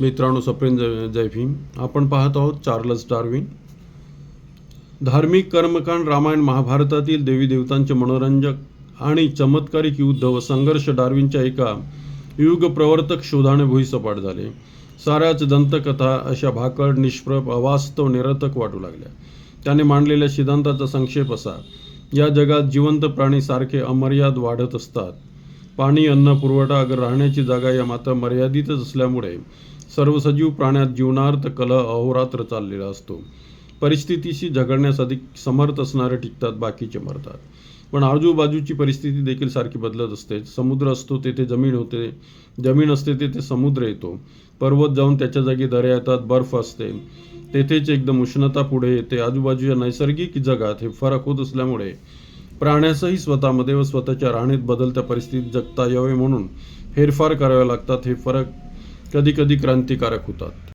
मित्रांनो सप्रेम जय जय भीम. आपण पाहत आहोत चार्लस डार्विन. धार्मिक कर्मकांड रामायण महाभारतातील देवी देवतांचे मनोरंजक आणि चमत्कारिक युद्ध व संघर्ष डार्विनच्या एका युग प्रवर्तक शोधाने भुईसपाट झाले. साऱ्याच दंतकथा अशा भाकड निष्प्रभ अवास्तव निरर्थक वाटू लागल्या. त्याने मांडलेल्या सिद्धांताचा संक्षेप असा या जगात जिवंत प्राणी सारखे अमर्याद वाढत असतात. पाणी अन्न पुरवठा अगर राहण्याची जागा या मात्र मर्यादितच असल्यामुळे सर्व सजीव प्राण्यात जीवनार्थ कलह अहोरात्र चाललेला असतो. परिस्थितीशी झगडण्यास अधिक समर्थ असणारे टिकतात बाकीचे मरतात. पण आजूबाजूची परिस्थिती देखील सारखी बदलत असते. समुद्र असतो तेथे जमीन होते. जमीन असते तेथे समुद्र येतो. पर्वत जाऊन त्याच्या जागी दऱ्या येतात बर्फ असते. तेथेच एकदम उष्णता पुढे येते. आजूबाजूच्या नैसर्गिक जगात हे फरक होत असल्यामुळे प्राण्यासही स्वतःमध्ये व स्वतःच्या राहणीत बदलत्या परिस्थितीत जगता यावे म्हणून फेरफार करावे लागतात हे फरक कधी कधी क्रांतिकारक होतात.